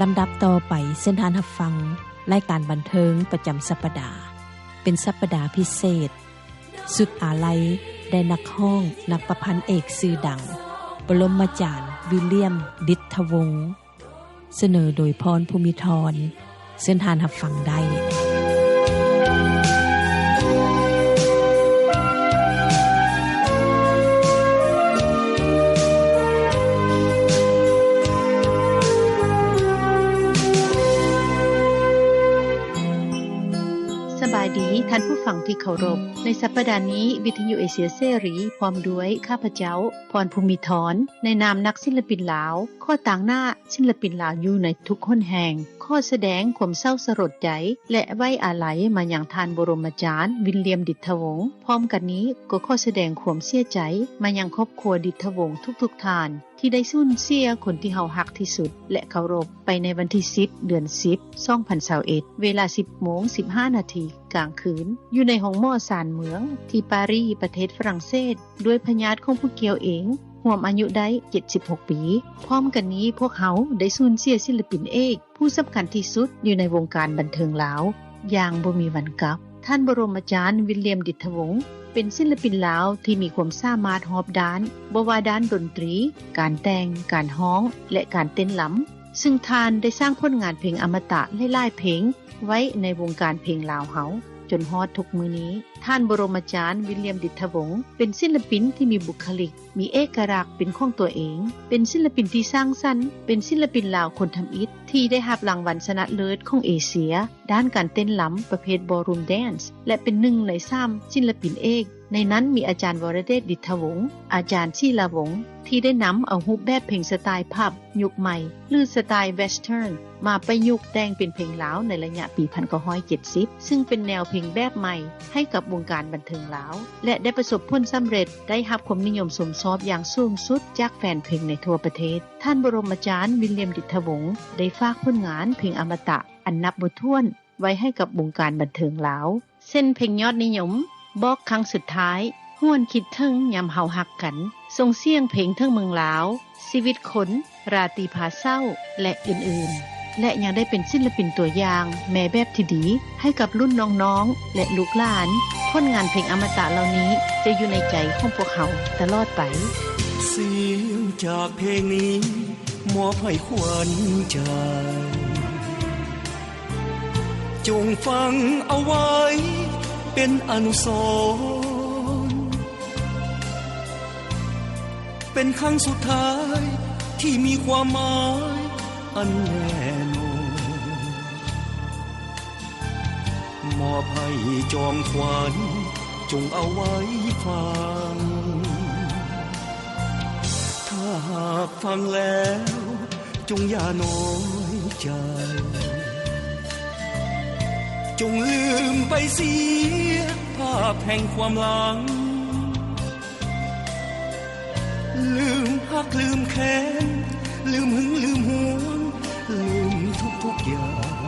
ลำดับต่อไปเส้นทานหับฟัง รายการบันเทิงประจำสัปดาห์ เป็นสัปดาห์พิเศษ สุดอาลัยได้นักห้องนักประพันธ์เอกสื่อดังบรมจารย์ วิลเลียม ดิทธวงศ์เสนอโดยพรภูมิทรเส้นทานหับฟังได้ ท่านผู้ฟังที่เคารพ ในสัปดาห์นี้วิทยุเอเชียเสรี พร้อมด้วยข้าพเจ้า พรภูมิทรในนามนักศิลปินลาว ข้อต่างหน้าศิลปินลาวอยู่ในทุกคนแห่ง ข้อแสดงความเศร้าสลดใจ และไว้อาลัยมาอย่างทานบรมจารย์ วิลเลียมดิทธวงศ์พร้อมกันนี้ก็ข้อแสดงความเสียใจ มายังครอบครัวดิทธวงศ์ทุกๆทาน ที่ได้สูญเสียคนที่เฮาฮักที่สุด และเคารพไปในวันที่10เดือน10 2021เวลา10โมง15นาทีกลางคืน อยู่ในห้องหม้อสารเมือง ที่ปารีสประเทศฝรั่งเศส ด้วยพญาติของผู้เกี่ยวเอง ห่วมอายุได้ 76 ปี พร้อมกันนี้พวกเขาได้สูญเสียศิลปินเอก ผู้สำคัญที่สุดอยู่ในวงการบันเทิงลาว อย่างบ่มีวันกลับ ท่านบรมอาจารย์วิลเลียมดิทธวงศ์เป็นศิลปินลาวที่มีความสามารถหอบด้านบ่ว่าด้านดนตรี การแต่ง การฮ้อง และการเต้นลำ ซึ่งทานได้สร้างผลงานเพลงอมตะหลายๆเพลงไว้ในวงการเพลงลาวเฮา จนฮอดทุกมือนี้ ท่านบรมอาจารย์วิลเลียมดิทธวงศ์เป็นศิลปินที่มีบุคลิก มีเอกลักษณ์เป็นของตัวเอง เป็นศิลปินที่สร้างสรรค์เป็นศิลปินลาวคนทำอิฐ ที่ได้รับรางวัลชนะเลิศของเอเชีย ด้านการเต้นลำประเภท Ballroom Dance และเป็นหนึ่งใน3ศิลปินเอก ในนั้นมีอาจารย์วรเดชดิทวงศ์อาจารย์ชีลาวงศ์ที่ได้นำเอารูปแบบเพลงสไตล์พับ ยุคใหม่ หรือสไตล์ Western มาประยุกต์แต่งเป็นเพลงลาวในระยะปี 1970 ซึ่งเป็นแนวเพลงแบบใหม่ ให้กับวงการบันเทิงลาว และได้ประสบผลสำเร็จได้รับความนิยมสมชอบอย่างสูงสุดจากแฟนเพลงในทั่วประเทศ ท่านบรมอาจารย์วิลเลียมดิทวงศ์ได้ฝากผลงานเพลงอมตะอันนับบ่ถ้วนไว้ให้กับวงการบันเทิงลาว เส้นเพลงยอดนิยม บอกครั้งสุดท้ายห้วนคิดถึงยามเฮาหักกันส่งเสียงเพลงเทิงเมืองลาว ชีวิตคนราตรีพาเศร้าและอื่นๆ และยังได้เป็นศิลปินตัวอย่างแม่แบบที่ดีให้กับรุ่นน้องๆ และลูกหลานผลงานเพลงอมตะเหล่านี้จะอยู่ในใจของพวกเขาตลอดไป เสียงจากเพลงนี้ มอบให้ขวัญใจ จงฟังเอาไว้ เป็นอนุสรณ์เป็นครั้งสุดท้ายที่มีความหมายอันแน่นอนมอบให้จอมขวัญจงเอาไว้ฟังาหากฟังแล้ว จงอย่าน้อยใจ จงลืมไปเสียภาพแห่งความหลัง ลืมหักลืมแค้นลืมหึงลืมหวง ลืมทุกๆอย่าง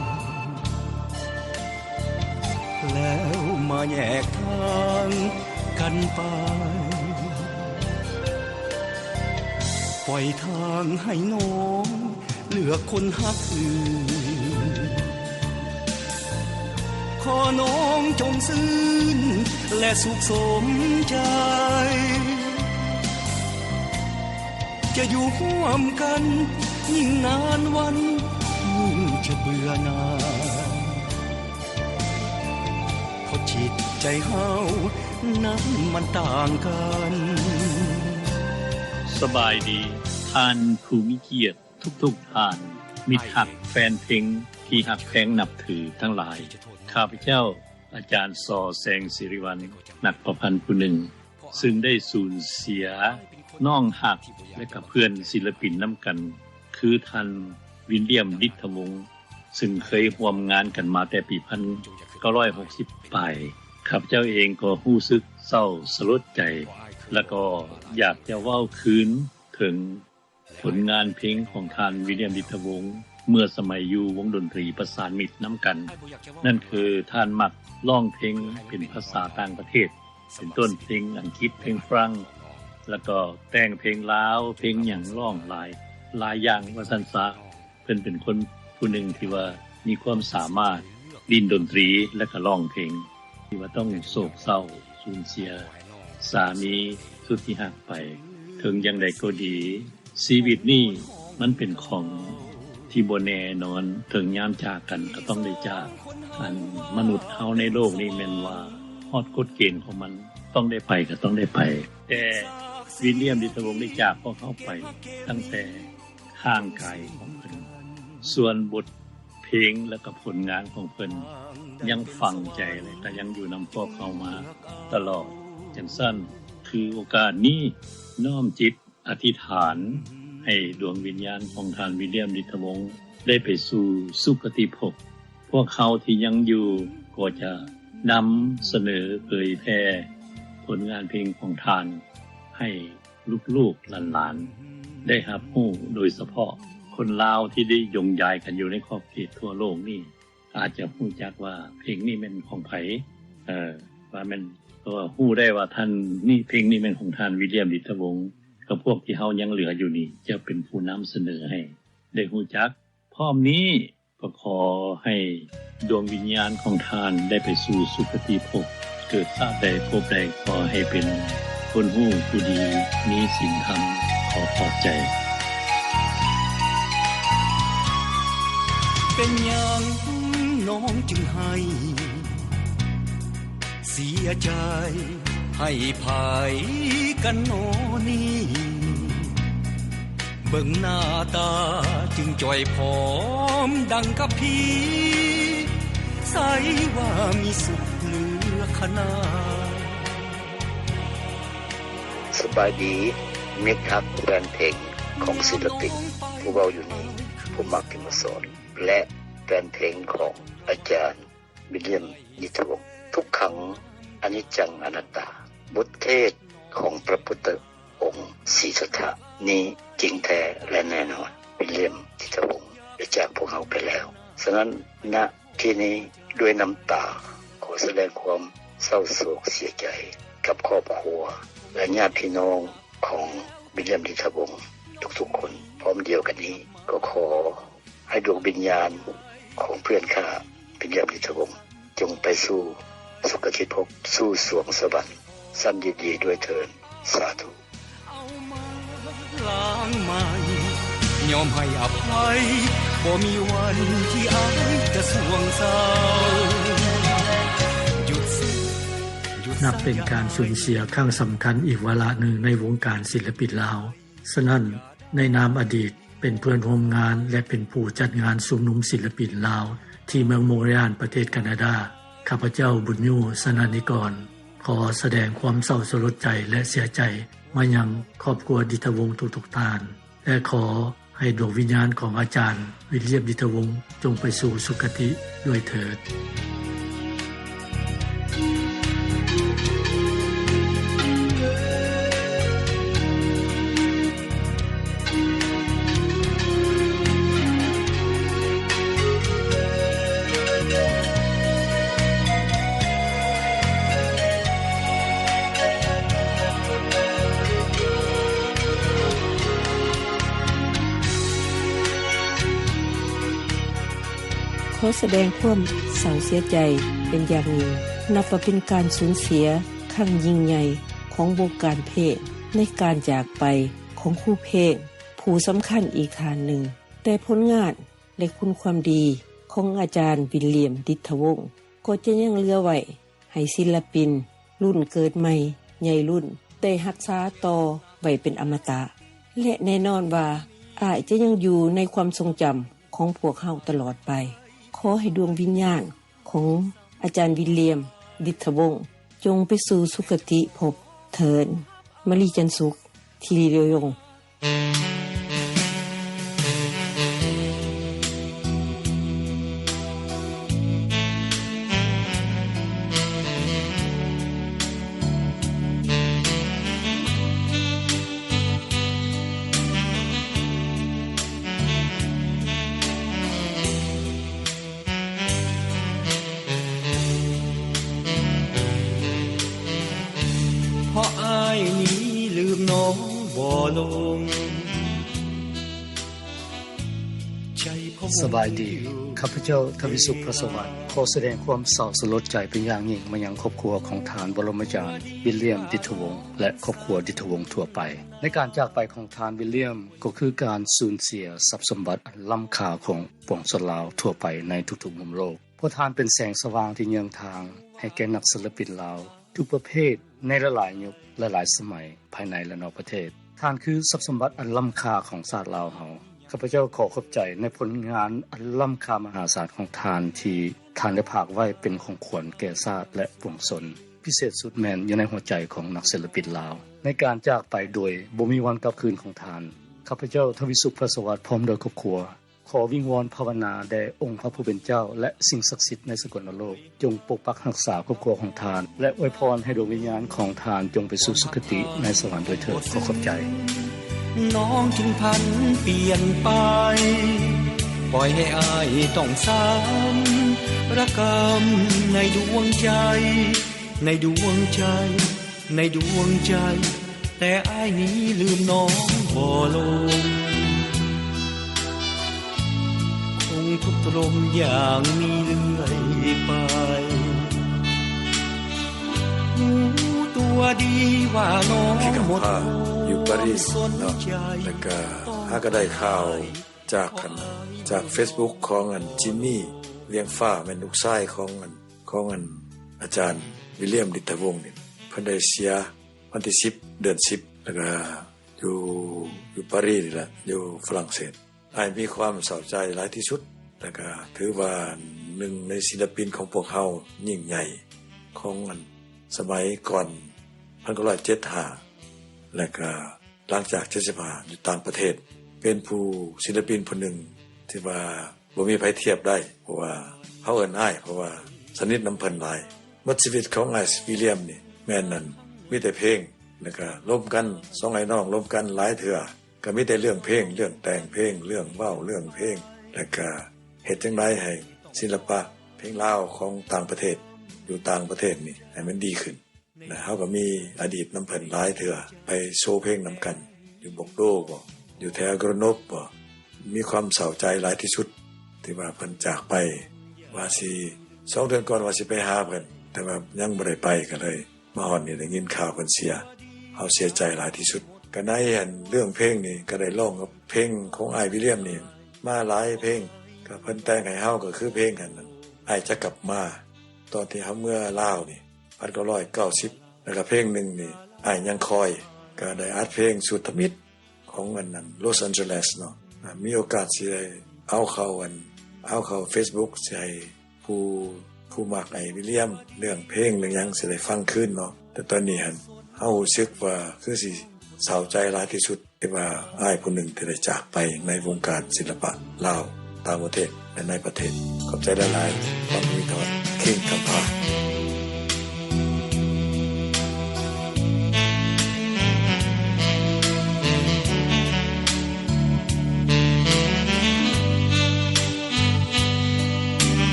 แล้วมาแยกทางกันไป ปล่อยทางให้น้อง เลือกคนหักอื่น ขอน้องจงซื่นและสุขสมใจ จะอยู่ร่วมกัน ยิ่งนานวันยิ่งจะเบื่อหนายเพราะจิตใจเฮานั้นมันต่างกัน สบายดีท่านผู้มีเกียรติทุกๆท่าน มิตรหักแฟนเพลงที่หักแพงนับถือทั้งหลาย ข้าพเจ้าอาจารย์สอแสงสิริวัลนักประพันธ์ผู้หนึ่ง ซึ่งได้สูญเสียน้องหักและกับเพื่อนศิลปินนำกัน คือท่านวินเลียมดิทธวงศ์ซึ่งเคยร่วมงานกันมาแต่ปี1960ปลายข้าพเจ้าเองก็รู้สึกเศร้าสลดใจ แล้วก็อยากจะเว้าคืนถึงผลงานเพลงของท่านวิลเลียมดิทวงศ์เมื่อสมัยอยู่วงดนตรีประสานมิตรนำกัน นั่นคือท่านมักร้องเพลงเป็นภาษาต่างประเทศ เป็นต้นเพลงอังกฤษเพลงฝรั่งแล้วก็แต่งเพลงลาวเพลงหยังร้องหลายหลายอย่างว่าซั่นซะเพิ่นเป็นคนผู้หนึ่งที่ว่ามีความสามารถดินดนตรีและก็ร้องเพลงที่ว่าต้องโศกเศร้าสูญเสีย สามีสุดที่หักไป ถึงย่างใดก็ดี ชีวิตนี่มันเป็นของที่บ่แน่นอนถึงยามจากกันก็ต้องได้จากอันมนุษย์เฮาในโลกนี้แม่นว่าฮอดกฎเกณฑ์ของมันต้องได้ไปก็ต้องได้ไป แต่วิลเลียมดิตวงได้จากพวกเขาไป ตั้งแต่ข้างกายของเพิ่นส่วนบทเพลงและก็ผลงานของเพิ่นยังฝังใจเลยแต่ยังอยู่นำพวกเขามาตลอด จังสั้นคือโอกาสนี้น้อมจิตอธิษฐาน ให้ดวงวิญญาณของท่านวิลเลียมดิทวงศ์ได้ไปสู่สุคติภพพวกเขาที่ยังอยู่ก็จะนำเสนอเผยแพร่ผลงานเพลงของท่านให้ลูกๆหลานๆ ได้รับรู้โดยเฉพาะคนลาวที่ได้ยงยายกันอยู่ในขอบเขตทั่วโลกนี่ อาจจะรู้จักว่าเพลงนี้เป็นของไผเอ่อว่ามัน เพราะว่ารู้ได้ว่าท่านนี่เพลงนี้เป็นของท่านวิลเลียมดิทวงศ์กับพวกที่เฮายังเหลืออยู่นี่จะเป็นผู้นำเสนอให้ ได้รู้จัก พร้อมนี้ก็ขอให้ดวงวิญญาณของท่านได้ไปสู่สุคติภพเกิดชาติใดภพใดขอให้เป็นคนหู้ผู้ดีมีศีลธรรมขอขอบใจ เป็นหยังน้องจึงให้ เสียใจ ให้ภายกันโนนี่เบิ่งหน้าตาจึงจ่อยผอมดังกับพี่ใสว่ามีสุขเหลือขนาดสบายดีมิตรฮักแฟนเพลงของศิลปินผู้เบาอยู่นี้ผู้มักกิมสอนและแฟนเพลงของอาจารย์วิลเลียมนิทวงศ์ ทุกครั้งอนิจจังอนัตตา บทเทศของพระพุทธองค์สีสถะนี้จริงแท้และแน่นอนวิลเลียมนิทวงศ์ได้จากพวกเขาไปแล้ว ฉะนั้นณที่นี้ด้วยน้ำตา ขอแสดงความเศร้าโศกเสียใจกับครอบครัว และญาติพี่น้องของวิลเลียมดิทวงทุกๆคน พร้อมเดียวกันนี้ ก็ขอให้ดวงวิญญาณของเพื่อนข้าวิลเลียมดิทวงจงไปสู่ สุคติภพกสู่สวงสวรรค์สั้นยินดีด้วยเถิดสาธุเอามาล้างใหม่ยอมให้อภัยบ่มีวันที่อายจะสวงเศร้าหยุดนับเป็นการสูญเสียครั้งสำคัญอีกวาระหนึ่งในวงการศิลปินลาวฉะนั้นในนามอดีตเป็นเพื่อนร่วมงานและเป็นผู้จัดงานสุมนุมศิลปินลาว ที่เมืองโมเรียนประเทศแคนาดา ข้าพเจ้าบุญยูสนานิกร ขอแสดงความเศร้าสลดใจและเสียใจมายังครอบครัวดิทวงศ์ทุกๆทาน และขอให้ดวงวิญญาณของอาจารย์ วิเลียมดิทวงศ์จงไปสู่สุคติด้วยเถิด ขอแสดงความเศร้าเสียใจเป็นอย่างยิ่งนับว่าเป็นการสูญเสียครั้งยิ่งใหญ่ของวงการเพลงในการจากไปของคู่เพลงผู้สำคัญอีกทานหนึ่ง แต่ผลงานและคุณความดีของอาจารย์วิลเลียมดิทวงศ์ก็จะยังเลือไว้ให้ศิลปิน รุ่นเกิดใหม่ ใหญ่รุ่นได้รักษาต่อไว้เป็นอมตะ และแน่นอนว่าอาจจะยังอยู่ในความทรงจำของพวกเขาตลอดไป อให้ดวงวิญญาณของอาจารย์วิลเลียม ดิทวงศ์จงไปสู่สุคติภพเถินมรีจันสุขทีเรียวยง เจ้าทวิสุขพระสวัสดิ์ขอแสดงความเศร้าสลดใจเป็นอย่างยิ่งมายังครอบครัวของทานบรมจารย์วิลเลียมดิทวงศ์และครอบครัวดิทวงศ์ทั่วไป ในการจากไปของทานวิลเลียมก็คือการสูญเสียทรัพย์สมบัติอันล้ำค่าของปวงชนลาวทั่วไปในทุกๆมุมโลกเพราะทานเป็นแสงสว่างที่เยืองทาง ให้แก่นักศิลปินลาว ทุกประเภทในหลายๆยุคและหลายสมัยภายในและนอกประเทศ ทานคือทรัพย์สมบัติอันล้ำค่าของชาติลาวเฮา ข้าพเจ้าขอขอบใจในผลงานอันล้ำค่ามหาศาลของทานที่ทานได้ภากไว้เป็นของขวัญแก่ชาติและปวงชนพิเศษสุดแมนอยู่ในหัวใจของนักศิลปินลาว ในการจากไปโดยบ่มีวันกลับคืนของทานข้าพเจ้าทวิสุขพระสวัสดิ์พร้อมโดยครอบครัว ขอวิงวอนภาวนาแด่องค์พระผู้เป็นเจ้า และสิ่งศักดิ์สิทธิ์ในสกลโลก จงปกปักรักษาครอบครัวของทาน และอวยพรให้ดวงวิญญาณของทานจงไปสู่สุคติในสวรรค์โดยเถิดขอขอบใจ น้องจึงพันเปลี่ยนไป ปล่อยให้อายต้องซ้ำระกำในดวงใจ ในดวงใจ ในดวงใจ แต่อายนี้ลืมน้องบ่ลง ทุกข์ทรมอย่างนี้เรื่อยไปรู้ตัวดีว่าน้องหมดพร้าอยู่ปารีสเนาะแล้วก็หาก็ได้ข่าวจากกันจาก Facebook ของอันจิมมี่เลี้ยงฟ้าแม่นลูกชายของอันของอันอาจารย์วิลเลียมดิตวงศ์นี่เพิ่นได้เสียวันที่10เดือน10แล้วก็อยู่อยู่ปารีสนี่แหละอยู่ฝรั่งเศสอายมีความเศร้าใจหลายที่สุด แล้วก็ถือว่าหนึ่งในศิลปินของพวกเฮายิ่งใหญ่ของอันสมัยก่อน1975และก็หลังจาก75อยู่ต่างประเทศ เป็นผู้ศิลปินผู้หนึ่งที่ว่าบ่มีไผเทียบได้ เพราะว่าเฮาเอิ้นอ้ายเพราะว่าสนิทน้ำเพิ่นหลายหมดชีวิตของไอซ์วิลเลียมนี่แม่นนั่นมีแต่เพลงแล้วก็ร่วมกันสองไอ้น้องร่วมกันหลายเทื่อก็มีแต่เรื่องเพลง เรื่องแต่งเพลง เรื่องเว้าเรื่องเพลงแล้วก็ เฮ็ดจังไดให้ศิลปะเพลงเล่าของต่างประเทศอยู่ต่างประเทศนี่ให้มันดีขึ้นนะเฮาก็มีอดีตน้ำเพิ่นหลายเถื่อไปโชว์เพลงนํกัน อยู่บกโดบ่อยู่แถวกระนบบ่มีความเศร้าใจหลายที่สุด ที่ว่าเพิ่นจากไปว่าสิสองเดือนก่อนว่าสิไปหาเพิ่นแต่ว่ายังบ่ได้ไปก็เลย มาฮอดนี่ได้ยินข่าวเพิ่นเสียเฮาเสียใจหลายที่สุดก็ในอันเรื่องเพลงนี่ก็ได้ร้องกับเพลงของอ้ายวิลเลียมนี่มาหลายเพลง ก็เพิ่นแต่งให้เฮาก็คือเพลงกันนั้นไอ้จะกลับมา ตอนที่เฮาเมื่อลาวนี่พันเก้าร้อยเก้าสิบแล้วก็เพลงหนึ่งนี่ไอ้ยังคอย ก็ได้อัดเพลงสุดทมิตรของอันนั้นลอสแอนเจลิสเนาะมีโอกาสสิได้เอาเข้าอัน เอาเข้า Facebook สิให้ผู้ผู้มักไอ้วิลเลียม เรื่องเพลงเรื่องยังสิได้ฟังขึ้นเนาะแต่ตอนนี้หั่นเฮารู้สึกว่าคือสิเศร้าใจหลายที่สุดที่ว่าอ้ายผู้หนึ่งที่ได้จากไปในวงการศิลปะลาว ต่างประเทศและในประเทศขอบใจหลายๆความมีทอดคิงคำพา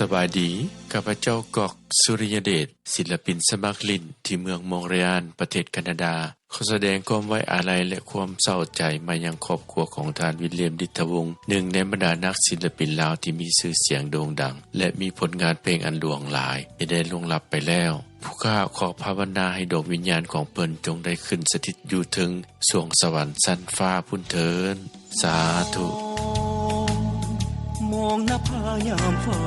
สบายดีข้าพเจ้ากอกสุริยเดชศิลปินสมัครลินที่เมืองมองเรียนประเทศแคนาดาขอแสดงความไว้อาลัยและความเศร้าใจมายังครอบครัวของทานวิลเลียมดิทวงศ์หนึ่งในบรรดานักศิลปินลาวที่มีชื่อเสียงโด่งดัง และมีผลงานเพลงอันหลวงหลายที่ได้ล่วงลับไปแล้วผู้ข้าขอภาวนาให้ดวงวิญญาณของเพิ่นจงได้ขึ้นสถิตอยู่ถึงสวงสวรรค์สั้นฟ้าพุ่นเทินสาธุมองหน้าผายามฟ้า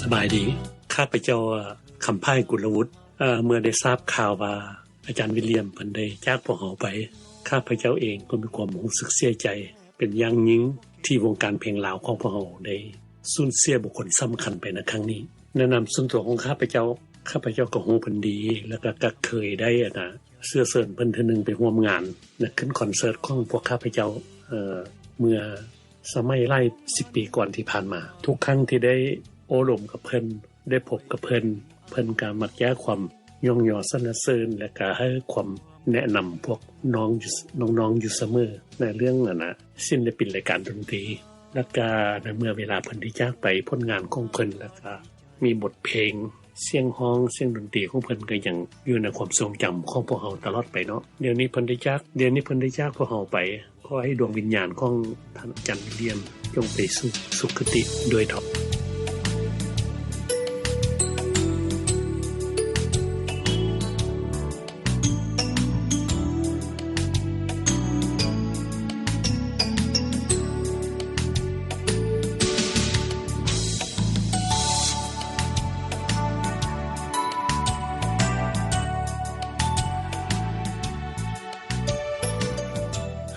สบายดี ข้าพเจ้าคำพ่ายกุลวุฒิเมื่อได้ทราบข่าวว่า อาจารย์วิลเลียมเพิ่นได้จากพวกเราไป ข้าพเจ้าเองก็มีความรู้สึกเสียใจ เป็นอย่างยิ่งที่วงการเพลงลาวของพวกเราได้สูญเสียบุคคลสำคัญไปในครั้งนี้ แนะนำส่วนตัวของข้าพเจ้า ข้าพเจ้าก็ฮู้เพิ่นดี แล้วก็ก็เคยได้อะนะเสื้อเสริญเพิ่นเทื่อหนึงไปร่วมงานนะขึ้นคอนเสิร์ตของพวกข้าพเจ้าเอ่อเมื่อ สมัยไล่สิปีก่อนที่ผ่านมา ทุกครั้งที่ได้โอลมกับเพิ่นได้พบกับเพิ่นเพิ่นก็มักแก้ความย่องยอสรรเสริญและก็ให้ความแนะนำพวกน้องน้องๆอยู่เสมอในเรื่องน่ะนะศิลปินรายการดนตรีแล้วก็ในเมื่อเวลาเพิ่นได้จากไปผลงานของเพิ่นแล้วก็มีบทเพลง เสียงฮ้อง เสียงดนตรีของเพิ่นก็ยังอยู่ในความทรงจำของพวกเฮาตลอดไปเนาะเดี๋ยวนี้เพิ่นได้จากเดี๋ยวนี้เพิ่นได้จากพวกเฮาไป ขอให้ดวงวิญญาณของท่านอาจารย์วิเลียมจงไปสู่สุคติโดยเถาะ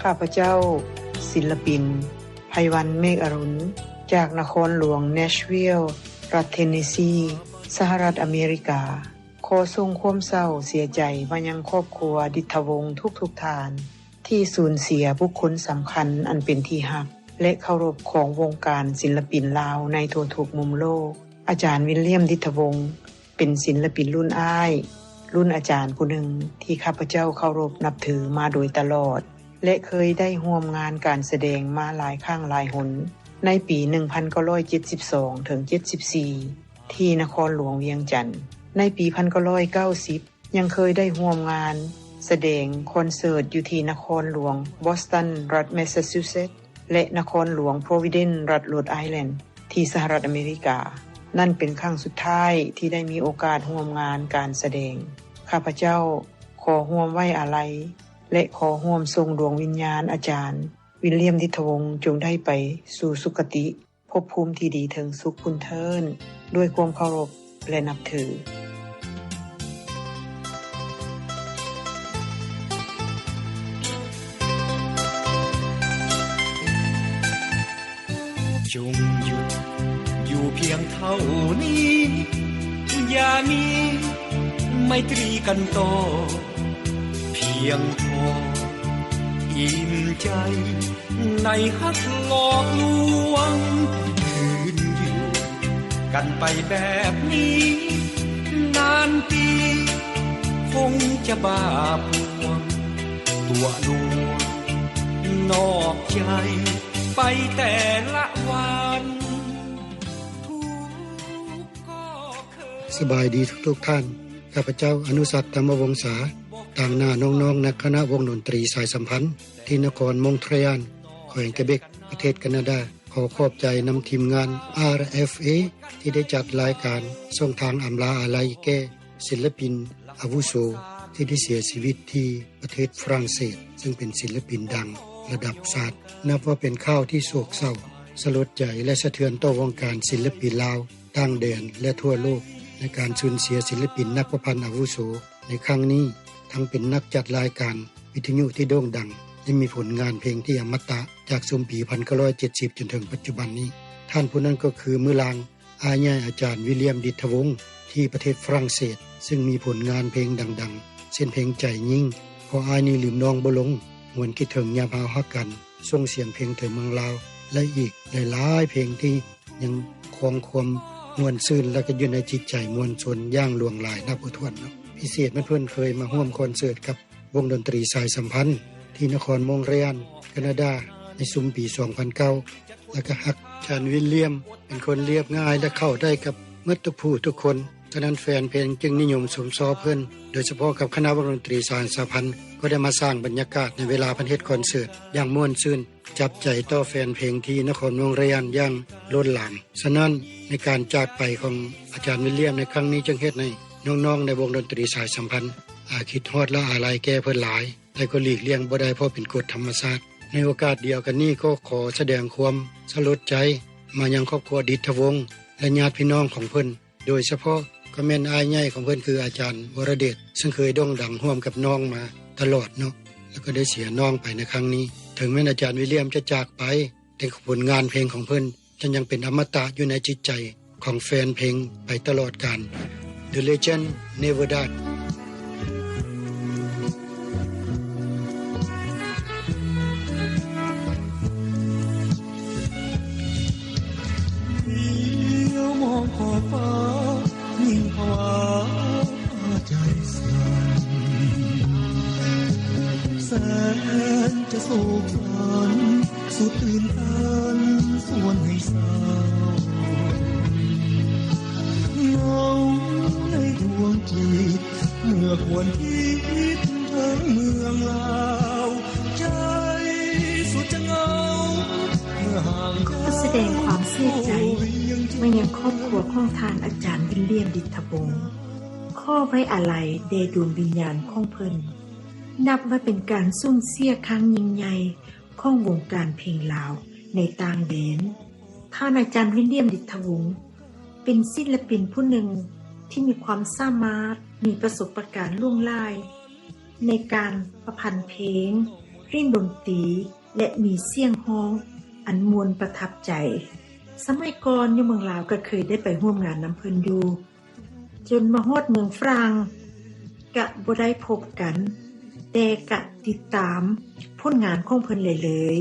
ข้าพเจ้า ศิลปินไพวันเมฆอรุณ จากนครหลวงเนชวิลล์รัฐเทนเนซี สหรัฐอเมริกา ขอส่งความเศร้าเสียใจมายังครอบครัวดิทวงศ์ทุกททาน ที่สูญเสียบุคคลสำคัญอันเป็นที่หัก และเคารพของวงการศิลปินลาวในทั่วทุกมุมโลก อาจารย์วิลเลียมดิทวงศ์เป็นศิลปินรุ่นอ้ายรุ่นอาจารย์ผู้หนึ่งที่ข้าพเจ้าเคารพนับถือมาโดยตลอด และเคยได้ร่วมงานการแสดงมาหลายครั้งหลายหน ในปี 1972 ถึง 74 ที่นครหลวงเวียงจันทน์ในปี 1990 ยังเคยได้ร่วมงาน แสดงคอนเสิร์ตอยู่ที่นครหลวงบอสตันรัฐแมสซาชูเซตส์และนครหลวงโพรวิเดนรัฐโรดไอแลนด์ที่สหรัฐอเมริกา นั่นเป็นครั้งสุดท้ายที่ได้มีโอกาสร่วมงานการแสดง ข้าพเจ้าขอร่วมไว้อาลัย และขอร่วมทรงดวงวิญญาณอาจารย์ วิลเลียมดิทวงศ์จงได้ไปสู่สุคติภพภูมิที่ดีถึงสุขคุณเทินด้วยความเคารพและนับถือจงหยุดอยู่เพียงเท่านี้ อย่ามีไม่ตรีกันต่อ พียงพออิ่มใจในฮักหลอกลวงคืนอยู่กันไปแบบนี้ นานปีคงจะบ้าพวง ตัวลวงนอกใจไปแต่ละวันสบายดีทุกๆทท่าน ข้าพเจ้าอนุสัตธรรมวงศา ต่างหน้าน้องๆนักคณะวงดนตรีสายสัมพันธ์ ที่นครมงทรยานแขวงเกเบก ประเทศแคนาดา ขอขอบใจนำทีมงาน RFA ที่ได้จัดรายการส่งทางอำลาอาลัยแก่ศิลปินอาวุโสที่ได้เสียชีวิตที่ประเทศฝรั่งเศส ซึ่งเป็นศิลปินดังระดับศาสตร์นับว่าเป็นข้าวที่โศกเศร้า สลดใจและสะเทือนต่อวงการศิลปินลาวตั้งแดนและทั่วโลก ในการสูญเสียศิลปินนักประพันธ์อาวุโสในครั้งนี้ ทั้งเป็นนักจัดรายการวิทยุที่โด่งดัง และมีผลงานเพลงที่อมตะจากสมปี1970 จนถึงปัจจุบันนี้ ท่านผู้นั้นก็คือมือลาง อาญายอาจารย์วิลเลียมดิทวงศ์ที่ประเทศฝรั่งเศส ซึ่งมีผลงานเพลงดัง ๆเช่นเพลงใจยิ่งพออายนี่ลืมน้องบ่ลงมวนคิดถึงยามหาฮักกันส่งเสียงเพลงถึงเมืองลาว และอีกหลายๆเพลงที่ยังคงความมวนซื่นและก็อยู่ในจิตใจมวลชนอย่างหลวงหลายนับบ่ถ้วนเนาะ พิเศษมันเพิ่อนเคยมาร่วมคอนเสิร์ตกับวงดนตรีสายสัมพันธ์ ที่นครมงเรียนแคนาดา ในสุมปี 2009 แล้วก็ฮักจานวิลเลียม เป็นคนเรียบง่ายและเข้าได้กับมดทุกผู้ทุกคนฉะนั้นแฟนเพลงจึงนิยมสมซอเพิ่นโดยเฉพาะกับคณะวงดนตรีสารสัมพันธ์ ก็ได้มาสร้างบรรยากาศในเวลาพันเฮ็ดคอนเสิร์ตอย่างม่วนซื่นจับใจต่อแฟนเพลงที่นครมงเรียนอย่างล้นหลามฉะนั้นในการจากไปของอาจารย์วิลเลียมในครั้งนี้จึงเฮ็ดให้ น้องๆในวงดนตรีสายสัมพันธ์อาคิดฮอดและอาลัยแก่เพิ่นหลาย แต่ก็หลีกเลี่ยงบ่ได้เพราะเป็นกฎธรรมชาติในโอกาสเดียวกันนี้ก็ขอแสดงความสลดใจ มายังครอบครัวดิษฐวงศ์และญาติพี่น้องของเพิ่นโดยเฉพาะก็แม่นอายใหญ่ของเพิ่นคืออาจารย์วรเดชซึ่งเคยด่งดังร่วมกับน้องมาตลอดเนาะแล้วก็ได้เสียน้องไปในครั้งนี้ ถึงแม้นอาจารย์วิลเลียมจะจากไป แต่ผลงานเพลงของเพิ่นจะยังเป็นอมตะอยู่ในจิตใจของแฟนเพลงไปตลอดกาล The Legend Never Died ดงความเสียใจมายังครอบครัวของทานอาจารย์วิลเลียมดิทบงศ์ข้อไว้อะไรเดดวงวิญญาณของเพิ่นนับว่าเป็นการสูญเสียครั้งยิ่งใหญ่ของวงการเพลงลาวในต่างแดนท่านอาจารย์วิลเลียมดิทวงศ์เป็นศิลปินผู้หนึ่งที่มีความสามารถมีประสบการณ์ล่วงลาย ในการประพันธ์เพลงเล่นดนตรีและมีเสียงฮ้อง อันมวลประทับใจ สมัยก่อนอยู่เมืองลาวก็เคยได้ไปร่วมงานน้ำเพิ่นอยู่ จนมาฮอดเมืองฝรั่งกะบ่ได้พบกัน แต่กะติดตามผลงานของเพิ่นเลยเลย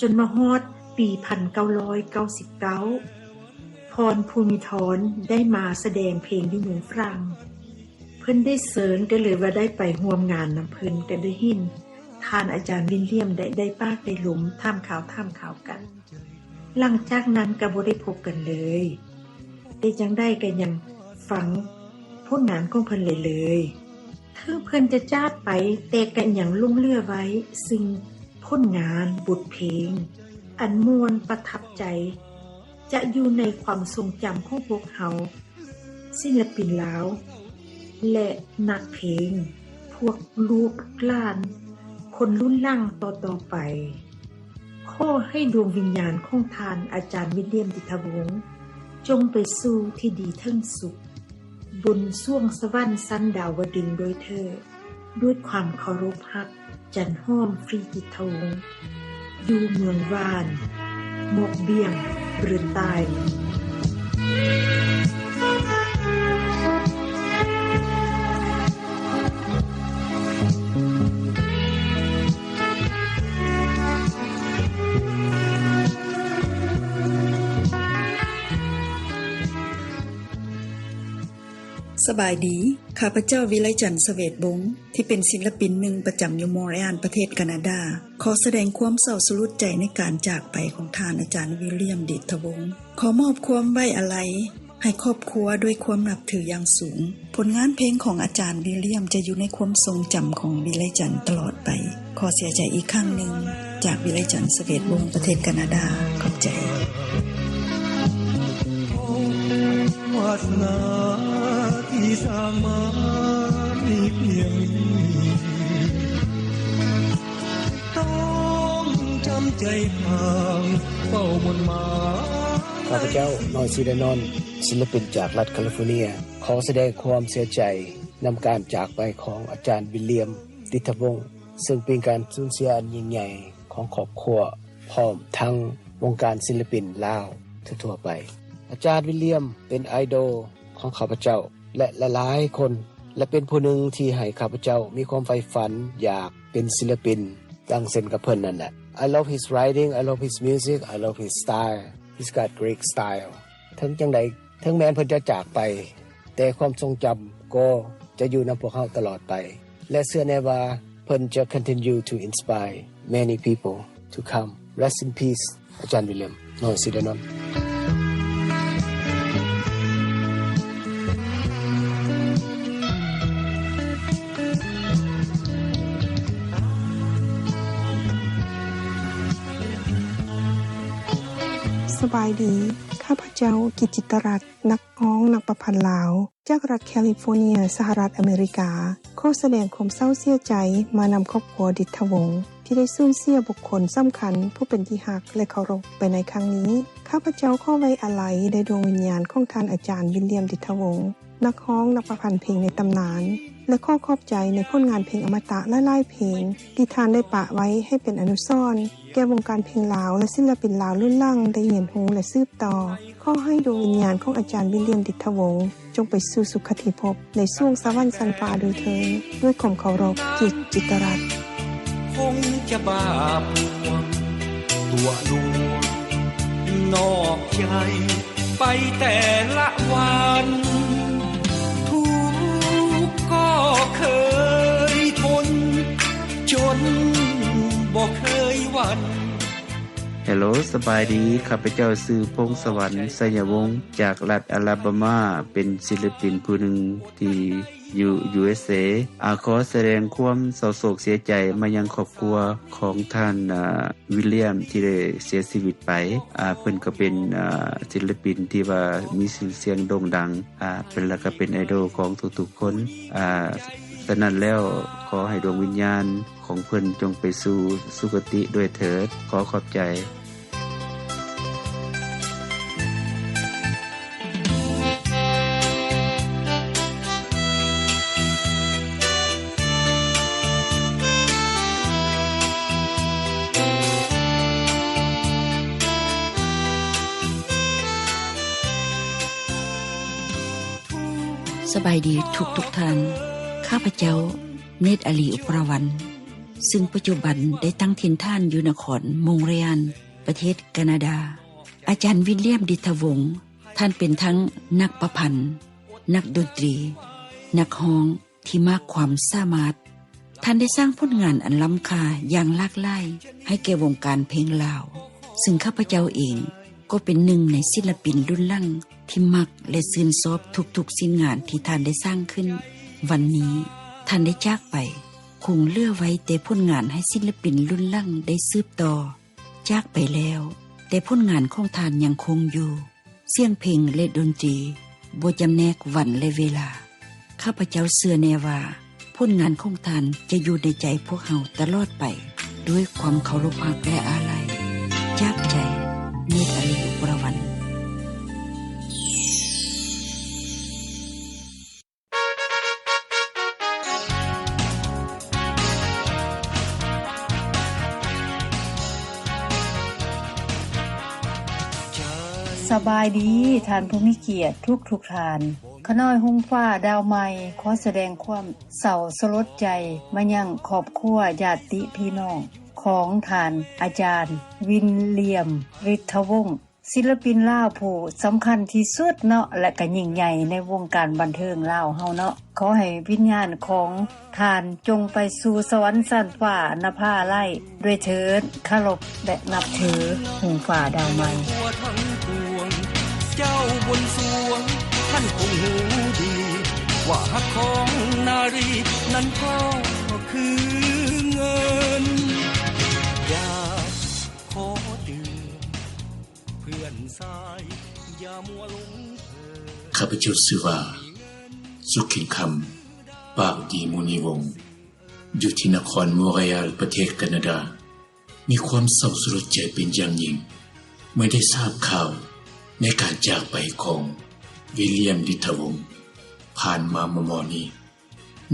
จนมาฮอดปี 1999 พรภูมิธรได้มาแสดงเพลงอยู่เมืองฝรั่ง เพิ่นได้เสริญก็เลยว่าได้ไปร่วมงานน้ำเพิ่นก็ได้หิน ทานอาจารย์วินเลียมได้ได้ปากได้หลุมท่ามข่าวท่ามข่าวกัน หลังจากนั้นก็บ่ได้พบกันเลยได้จังได้กันยังฟังผลงานของเพิ่นเลยเลยถึงเพิ่นจะจากไปแต่กันยังลุ่มเลือไว้ ซึ่งผลงานบทเพลง อันมวลประทับใจ จะอยู่ในความทรงจำของพวกเขาศิลปินลาว และนักเพลง พวกลูกล้าน คนรุ่นล่างต่อต่อไปขอให้ดวงวิญญาณของทานอาจารย์วิลเลียมดิทวงศ์จงไปสู่ที่ดีทั้งสุขบนส่วงสวรรค์สั้นดาวดึงโดยเธอ ด้วยความเคารพฮัก จันห้อมฟรีกิทวงศ์อยู่เมืองวาน หมกเบี้ยงเรือตาย สบายดี ข้าพเจ้าวิไลจันทร์เสวตบง ที่เป็นศิลปินหนึ่งประจำอยู่มอรีอัลประเทศแคนาดา ขอแสดงความเศร้าสลดใจในการจากไปของทานอาจารย์วิลเลียมเดชทวงศ์ขอมอบความไว้อาลัยให้ครอบครัวด้วยความนับถืออย่างสูง ผลงานเพลงของอาจารย์วิลเลียมจะอยู่ในความทรงจำของวิไลจันทร์ตลอดไป ขอเสียใจอีกครั้งหนึ่งจากวิไลจันทร์เสวตบงประเทศแคนาดา ขอบใจวา สร้างมามีเพียงต้องจำใจห่างเฝ้ามนมาข้าพเจ้านอยซีดานอนศิลปินจากรัฐแคลิฟอร์เนีย ขอแสดงความเสียใจนำการจากไปของอาจารย์วิลเลียมดิทวงศ์ซึ่งเป็นการสูญเสียอันยิ่งใหญ่ของครอบครัวพร้อมทั้งวงการศิลปินลาวทั่วๆไป อาจารย์วิลเลียมเป็นไอดอลของข้าพเจ้า และหลายคน และเป็นผู้หนึ่งที่ให้ข้าพเจ้ามีความใฝ่ฝันอยากเป็นศิลปินดังเซนกับเพิ่นนั่นแหละ I love his writing I love his music I love his style he's got great style ถึงจังใดถึงแม้นเพิ่นจะจากไป แต่ความทรงจำก็จะอยู่นำพวกเขาตลอดไป และเชื่อแน่ว่าเพิ่นจะ continue to inspire many people to come rest in peace อาจารย์วิลเลียมโนซิดานน สบายดี ข้าพเจ้ากิจจิตรัตน์นักร้องนักประพันธ์ลาว จากรัฐแคลิฟอร์เนีย สหรัฐอเมริกา ขอแสดงความเศร้าเสียใจมานำครอบครัวดิษฐวงศ์ที่ได้สูญเสียบุคคลสำคัญ ผู้เป็นที่หักและเคารพไปในครั้งนี้ ข้าพเจ้าขอไว้อาลัยในดวงวิญญาณของท่านอาจารย์วิลเลียมดิษฐวงศ์นักร้องนักประพันธ์เพลงในตำนาน และข้อขอบใจในผลงานเพลงอมตะและลายเพลงที่ทานได้ปะไว้ให้เป็นอนุสรณ์แก่วงการเพลงลาวและศิลปินลาวรุ่นล่างได้เห็นหูและซืบต่อ ข้อให้ดวงวิญญาณของอาจารย์วิลเลียมดิษฐวงศ์จงไปสู่สุขติภพในส่วงสวรรค์สันฟ้าโดยเทินด้วยความเคารพกิจจิตรัตคงจะบาปวงตัวลวงนอกใจไปแต่ละวัน เคยทน จนบ่เคยหวันฮลโหลสบายดีข้าพเจ้าซื้อพงสวรรค์สยวงศ์จากรัฐอลาบามา เป็นศิลปินผู้หนึ่งที่ อยู่ USA อาขอแสดงความเศร้าโศกเสียใจมายังครอบครัวของท่านวิลเลียมที่ได้เสียชีวิตไปอ่าเพิ่นก็เป็นอ่าศิลปินที่ว่ามีชื่อเสียงโด่งดังอ่าเป็นแล้วก็เป็นไอดอลของทุกๆคนอ่าฉะนั้นแล้วขอให้ดวงวิญญาณของเพิ่นจงไปสู่สุคติด้วยเถิดขอขอบใจ สบายดีทุกทุกท่าน ข้าพเจ้า เนตรอลีอุปรวัน ซึ่งปัจจุบันได้ตั้งถิ่นท่านอยู่นครมงเรียน ประเทศแคนาดา อาจารย์วิลเลียมดิทวงศ์ท่านเป็นทั้งนักประพันธ์ นักดนตรี นักฮ้องที่มากความสามารถ ท่านได้สร้างผลงานอันล้ำค่าอย่างลากหลายให้แก่วงการเพลงลาว ซึ่งข้าพเจ้าเองก็เป็นหนึ่งในศิลปินรุ่นลั่ง ที่มักและซื่นซอบทุกๆสิ่งงานที่ท่านได้สร้างขึ้น วันนี้ท่านได้จากไป คงเลือไว้แต่ผลงานให้ศิลปินรุ่นลั่งได้ซืบต่อ จากไปแล้ว แต่ผลงานของท่านยังคงอยู่ เสียงเพลงและดนตรีบจำแนกวันและเวลา ข้าพเจ้าเสื่อแนว่าผลงานของท่านจะอยู่ในใจพวกเฮาตลอดไป ด้วยความเคารพรักและอาลัยจากใจายดีท่านผู้มีเกียรติทุกทุกทานขน้อยหุงฟ้าดาวใหม่ขอแสดงความเศร้าสลดใจมายังครอบครัวญาติพี่น้องของทานอาจารย์ วินเลียม ฤทธวงศ์ศิลปินลาวผู้สำคัญที่สุดเนาะและก็ยิ่งใหญ่ในวงการบันเทิงลาวเฮาเนาะขอให้วิญญาณของทานจงไปสู่สวรรค์สันฟ้านภาไล่ด้วยเถิดเคารพและนับถือหุงฟ้าดาวใหม่ เจ้าบนสวง ท่านคงหูดี ว่าหักของนารีนั้นก็คือเงิน อยากขอเตือนเพื่อนสาย อย่ามัวหลงข้าพเจ้าชื่อว่า สุขิงคำปากดีมุนีวงศ์อยู่ที่นครมอร e ย l ประเทศแคนาดา มีความเศร้าสลดใจเป็นอย่างยิ่งเมื่อได้ทราบข่าว ในการจากไปของวิลเลียมดิทวงผ่านมามมอนี้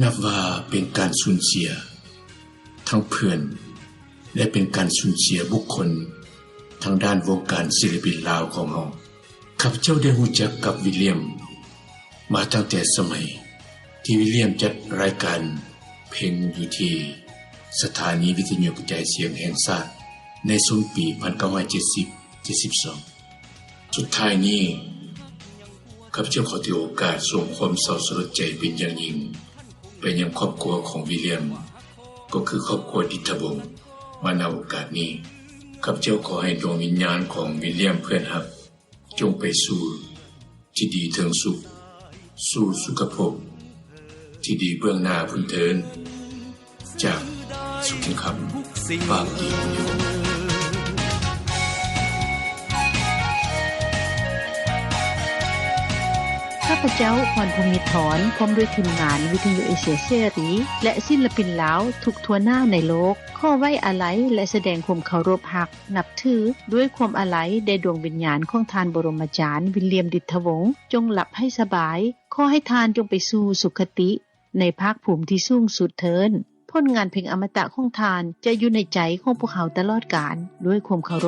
นับว่าเป็นการสูญเสีย ทั้งเพื่อน และเป็นการสูญเสียบุคคล ทางด้านวงการศิลปินลาวของเฮาข้าพเจ้าได้รู้จักกับวิลเลียม มาตั้งแต่สมัย ที่วิลเลียมจัดรายการเพลงอยู่ที่สถานีวิทยุกระจายเสียงแห่งชาติในสมปี 1970-72 สุดท้ายนี้ข้าพเจ้าขอถือโอกาสส่งความเศร้าสลดใจเป็นอย่างยิ่ง ไปยังครอบครัวของวิลเลียม ก็คือครอบครัวดิทวงมาในโอกาสนี้ข้าพเจ้าขอให้ดวงวิญญาณของวิลเลียมเพื่อนฮัก จงไปสู่ที่ดีเทิงสุข สู่สุขภพที่ดีเบื้องหน้าพุ่นเทิน จากสุขิงคำปากดีอยู่ พเจ้าพรภูมิถอนพร้อมด้วยทีมงานวิทยุเอเชียเสรี และศิลปินลาวทุกทั่วหน้าในโลก ข้อไว้อาลัยและแสดงความเคารพหัก นับถือ ด้วยความอาลัยแด่ดวงวิญญาณของทานบรมอาจารย์ วิลเลียมดิทธวงศ์จงหลับให้สบาย ขอให้ทานจงไปสู่สุขติ ในภาคภูมิที่สูงสุดเทินผลงานเพลงอมตะของทานจะอยู่ในใจของพวกเขาตลอดกาลด้วยความเคารพ